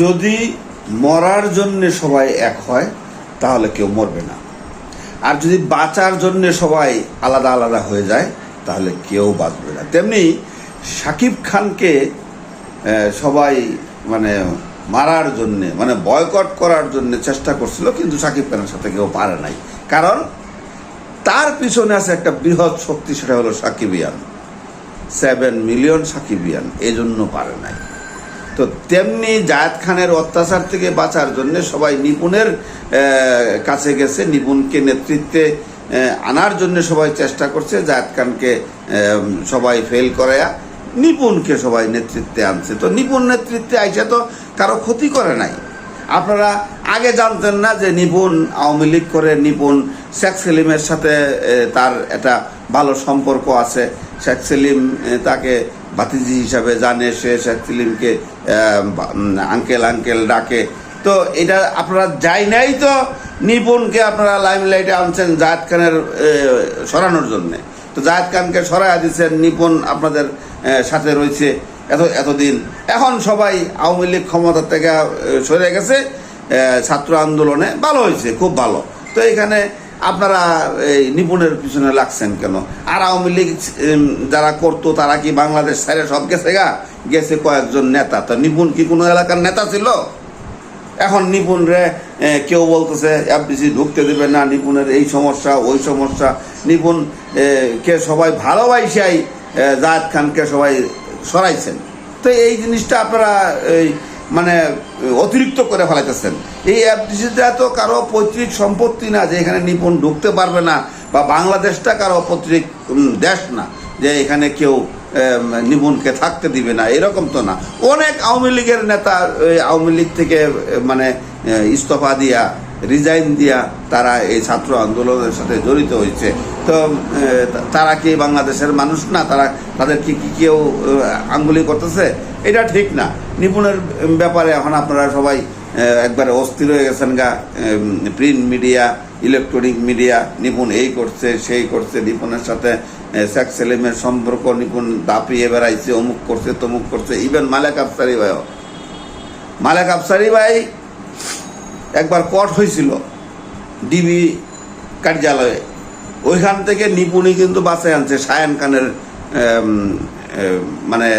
যদি মরার জন্যে সবাই এক হয়, তাহলে কেউ মরবে না। আর যদি বাঁচার জন্যে সবাই আলাদা আলাদা হয়ে যায়, তাহলে কেউ বাঁচবে না। তেমনি সাকিব খানকে সবাই মানে মারার জন্যে মানে বয়কট করার জন্য চেষ্টা করছিল, কিন্তু সাকিব খানের সাথে কেউ পারে নাই। কারণ তার পিছনে আছে একটা বৃহৎ শক্তি, সেটা হলো সাকিবিয়ান সেভেন মিলিয়ন সাকিবিয়ান এই জন্য পারে নাই। তো তেমনি জায়দ খানের অত্যাচার থেকে বাঁচার জন্য সবাই নিপুণের কাছে গেছে। নিপুণকে নেতৃত্বে আনার জন্য সবাই চেষ্টা করছে জায়েদ খানকে সবাই ফেল করায়া। নিপুণকে সবাই নেতৃত্বে আনছে। তো নিপুণ নেতৃত্বে আইসা তো কারও ক্ষতি করে নাই। আপনারা আগে জানতেন না যে নিপুণ আওয়ামী লীগ করে নিপুণ শেখ সেলিমের সাথে তার একটা ভালো সম্পর্ক আছে। শেখ সেলিম তাকে ভাতিজি হিসাবে জানে সে। শেখ সেলিমকে আঙ্কেল আঙ্কেল ডাকে। তো এটা আপনারা যাই নাই তো নিপুণকে আপনারা লাইমলাইটে আনছেন জাহেদ খানের সরানোর জন্যে। তো জাহেদ খানকে সরাইয়া দিচ্ছেন নিপুণ আপনাদের সাথে রয়েছে এত, এতদিন। এখন সবাই আওয়ামী লীগ ক্ষমতা থেকে সরে গেছে। ছাত্র আন্দোলনে ভালো হয়েছে, খুব ভালো। তো এখানে আপনারা এই নিপুণের পিছনে লাগছেন কেন? আর আওয়ামী লীগ যারা করতো, তারা কি বাংলাদেশ ছেড়ে সব গেছে গা? গেছে কয়েকজন নেতা। তো নিপুণ কি কোনো এলাকার নেতা ছিল? এখন নিপুণ রে কেউ বলতেছে, এফডিসি ঢুকতে দেবে না, নিপুণের এই সমস্যা, ওই সমস্যা। নিপুণ কে সবাই ভালোবাসাই জাহেদ খানকে সবাই সরাইছেন। তো এই জিনিসটা আপনারা, এই মানে অতিরিক্ত করে ফেলাইতেছেন। এই এফডিসিটা তো কারও পৈতৃক সম্পত্তি না যে এখানে নিপুণ ঢুকতে পারবে না বা বাংলাদেশটা কারও পৈতৃক দেশ না যে এখানে কেউ নিপুণকে থাকতে দিবে না। এরকম তো না। অনেক আওয়ামী লীগের নেতা আওয়ামী লীগ থেকে মানে ইস্তফা দিয়া রিজাইন দিয়া তারা এই ছাত্র আন্দোলনের সাথে জড়িত হয়েছে। তো তারা কি বাংলাদেশের মানুষ না? তারা, তাদের কি কি কেউ আঙ্গুলি করতেছে? এটা ঠিক না। নিপুণের ব্যাপারে এখন আপনারা সবাই একবারে অস্থির হয়ে গেছেন গা। প্রিন্ট মিডিয়া ইলেকট্রনিক মিডিয়া নিপুণ এই করছে, সেই করছে, নিপুণের সাথে শেখ সেলিমের সম্পর্ক, নিপুণ দাপিয়ে বেড়াইছে অমুক করছে, তমুক করছে। ইভেন মালেক আফসারি ভাইও। মালেক আফসারি ভাই একবার কট হয়েছিল ডিবি কার্যালয়ে। ওইখান থেকে নিপুণই কিন্তু বাঁচায় আনছে, সায়ান খানের মানে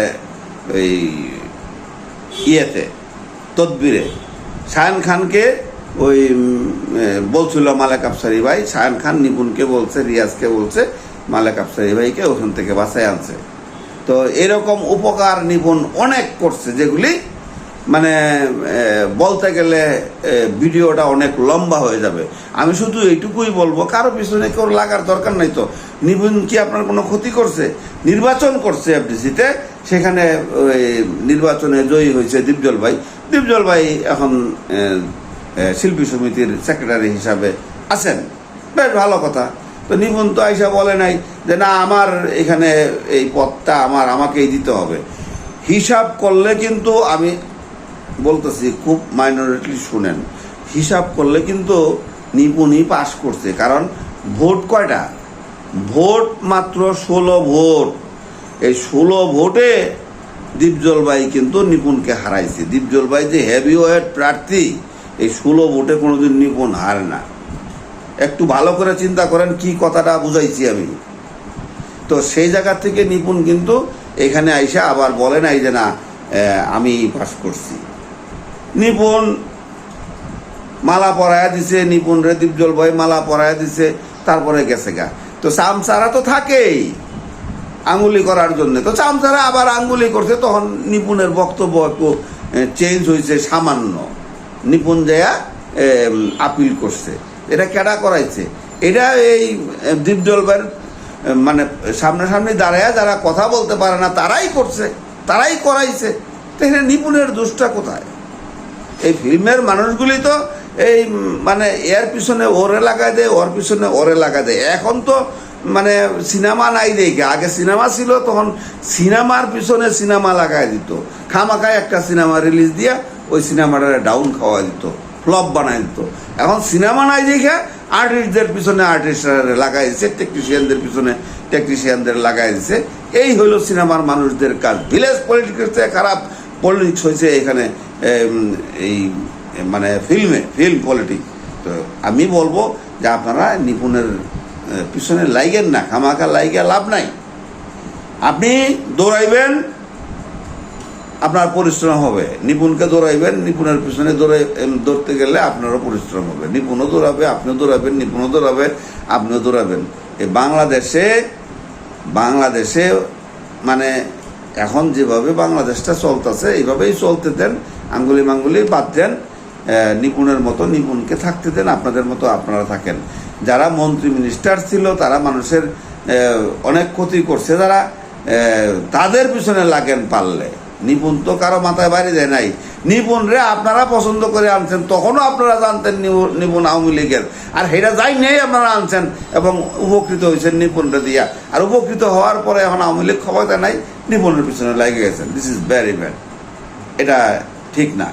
এই ইয়েতে, তদবিরে। সায়ান খানকে ওই বলছিল মালেক আফসারি ভাই, সায়ান খান নিপুণকে বলছে, রিয়াজকে বলছে, মালেক আফসারি ভাইকে ওখান থেকে বাঁচায় আনছে। তো এরকম উপকার নিপুণ অনেক করছে যেগুলি মানে বলতে গেলে ভিডিওটা অনেক লম্বা হয়ে যাবে। আমি শুধু এইটুকুই বলব, কারও পিছনে কেউ লাগার দরকার নাই তো। নিপুণ কি আপনার কোনো ক্ষতি করছে? নির্বাচন করছে এফডিসিতে, সেখানে নির্বাচনে জয়ী হয়েছে দীপজল ভাই। দীপজল ভাই এখন শিল্পী সমিতির সেক্রেটারি হিসাবে আছেন। বেশ ভালো কথা। তো নিপুণ তো আইসা বলে নাই যে, না, আমার এখানে এই পদটা আমার, আমাকেই দিতে হবে। হিসাব করলে কিন্তু আমি বলতেছি, খুব মাইনরিটি শুনেন। হিসাব করলে কিন্তু নিপুণই পাশ করছে, কারণ ভোট কয়টা? ভোট মাত্র ষোলো ভোট। এই ষোলো ভোটে দীপজলবাই কিন্তু নিপুণকে হারাইছে। দীপজলবাই যে হেভি ওয়েট প্রার্থী, এই ষোলো ভোটে কোনোদিন নিপুণ হারে না। একটু ভালো করে চিন্তা করেন, কি কথাটা বুঝাইছি আমি। তো সেই জায়গা থেকে নিপুণ কিন্তু এখানে আইসা আবার বলে নাই যে না আমি পাস করছি। নিপুণ মালা পরায়া দিছে, নিপুণ রে দীপজল ভাই মালা পরায়া দিছে, তারপরে গেছে গা। তো চামচারা তো থাকেই আঙ্গুলি করার জন্য। তো চামচারা আবার আঙ্গুলি করছে, তখন নিপুণের বক্তব্য একটু চেঞ্জ হয়েছে সামান্য। নিপুণ যায়া আপিল করছে। এটা কেডা করাইছে? এটা এই দীপজল ভাইয়ের মানে সামনাসামনি দাঁড়ায় যারা কথা বলতে পারে না, তারাই করছে, তারাই করাইছে। তো এখানে নিপুণের দোষটা কোথায়? এই ফিল্মের মানুষগুলি তো এই মানে এর পিছনে ওরে লাগায় দেয়, ওর পিছনে ওরে লাগায় দেয়। এখন তো মানে সিনেমা নাই দেখে। আগে সিনেমা ছিল, তখন সিনেমার পিছনে সিনেমা লাগায় দিত। খামাখায় একটা সিনেমা রিলিজ দিয়া ওই সিনেমাটা ডাউন খাওয়া দিত ফ্লপ বানাই দিত। এখন সিনেমা নাই দেখে আর্টিস্টদের পিছনে আর্টিস্টরা লাগাই দিচ্ছে টেকনিশিয়ানদের পিছনে টেকনিশিয়ানদের লাগাই দিচ্ছে এই হলো সিনেমার মানুষদের কাজ। ভিলেজ পলিটিক্স খারাপ পলিটিক্স হয়েছে এখানে। এই মানে ফিল্মে, ফিল্ম কোয়ালিটি। তো আমি বলব যে আপনারা নিপুণের পিছনে লাইগেন না, খামাখা লাইগে লাভ নাই। আপনি দৌড়াইবেন, আপনার পরিশ্রম হবে। নিপুণকে দৌড়াইবেন, নিপুণের পিছনে দৌড়াই দৌড়তে গেলে আপনারও পরিশ্রম হবে। নিপুণও দৌড়াবে, আপনিও দৌড়াবেন, নিপুণও দৌড়াবে আপনিও দৌড়াবেন। এই বাংলাদেশে বাংলাদেশে মানে এখন যেভাবে বাংলাদেশটা চলতেছে, এইভাবেই চলতে দেন, আঙ্গুলি মাঙ্গুলি বাদ দেন নিপুণের মতো নিপুণকে থাকতে দেন, আপনাদের মতো আপনারা থাকেন। যারা মন্ত্রী মিনিস্টার ছিল, তারা মানুষের অনেক ক্ষতি করছে, যারা তাদের পিছনে লাগেন পারলে নিপুণ তো কারও মাথায় বাড়ি দেয় নাই। নিপুণ রে আপনারা পছন্দ করে আনছেন, তখনও আপনারা জানতেন নিপু- নিপুণ আওয়ামী লীগের। আর হেরা যাই নেই আপনারা আনছেন এবং উপকৃত হয়েছেন নিপুণটা দিয়া। আর উপকৃত হওয়ার পরে এখন আওয়ামী লীগ ক্ষমতা নাই, নিপুণের পিছনে লাগে গেছেন। দিস ইজ ভেরি ব্যাড এটা ঠিক না।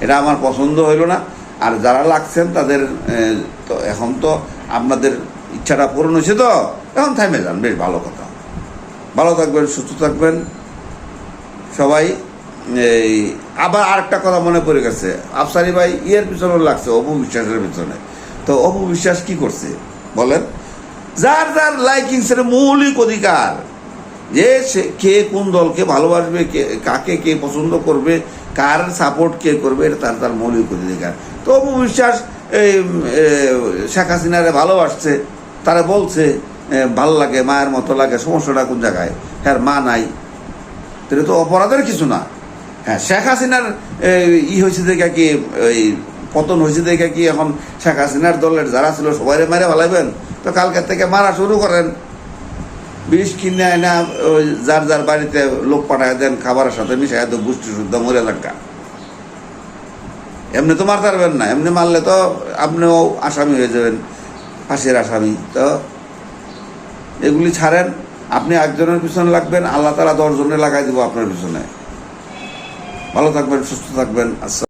এটা আমার পছন্দ হইল না। আর যারা লাগছেন তাদের তো এখন তো আপনাদের ইচ্ছাটা পূরণ হয়েছে তো। এখন থামে যান, বেশ ভালো কথা। ভালো থাকবেন, সুস্থ থাকবেন। সবাই, এই, আবার আরেকটা কথা মনে পড়ে গেছে। আফসারি ভাই, ইয়ের পিছনে লাগছে, অপু বিশ্বাসের পিছনে। তো অপু বিশ্বাস কি করছে? বলেন। যার যার লাইকিংসের মৌলিক অধিকার। যে সে, কে কোন দলকে ভালোবাসবে, কে, কাকে কে পছন্দ করবে, কার সাপোর্ট কে করবে, এটা তার তার মৌলিক অধিকার। তো অপু বিশ্বাস, এই শেখ হাসিনারে ভালোবাসছে, তারা বলছে ভালো লাগে, মায়ের মতো লাগে, সমস্যাটা কোন জায়গায়? হ্যাঁ মা নাই তাহলে তো অপরাধের কিছু না। হ্যাঁ শেখ হাসিনার ই হয়েছে দেখে কি ওই পতন হয়েছে দেখে কি এখন শেখ হাসিনার দলের যারা ছিল সবাই মেরে ফেলাইবেন? তো কালকের থেকে মারা শুরু করেন। বিষ কিনে আয় না ওই যার যার বাড়িতে লোক পাঠায় দেন, খাবারের সাথে মিশাই তো গোষ্ঠী শুদ্ধ মরে লাগা এমনি তো মারতে পারবেন না, এমনি মারলে তো আপনিও আসামি হয়ে যাবেন, ফাঁসির আসামি। তো এগুলি ছাড়েন। আপনি একজনের পিছনে লাগবেন, আল্লাহ তালা দশজনে লাগাই দেবো আপনার পিছনে। ভালো থাকবেন, সুস্থ থাকবেন আচ্ছা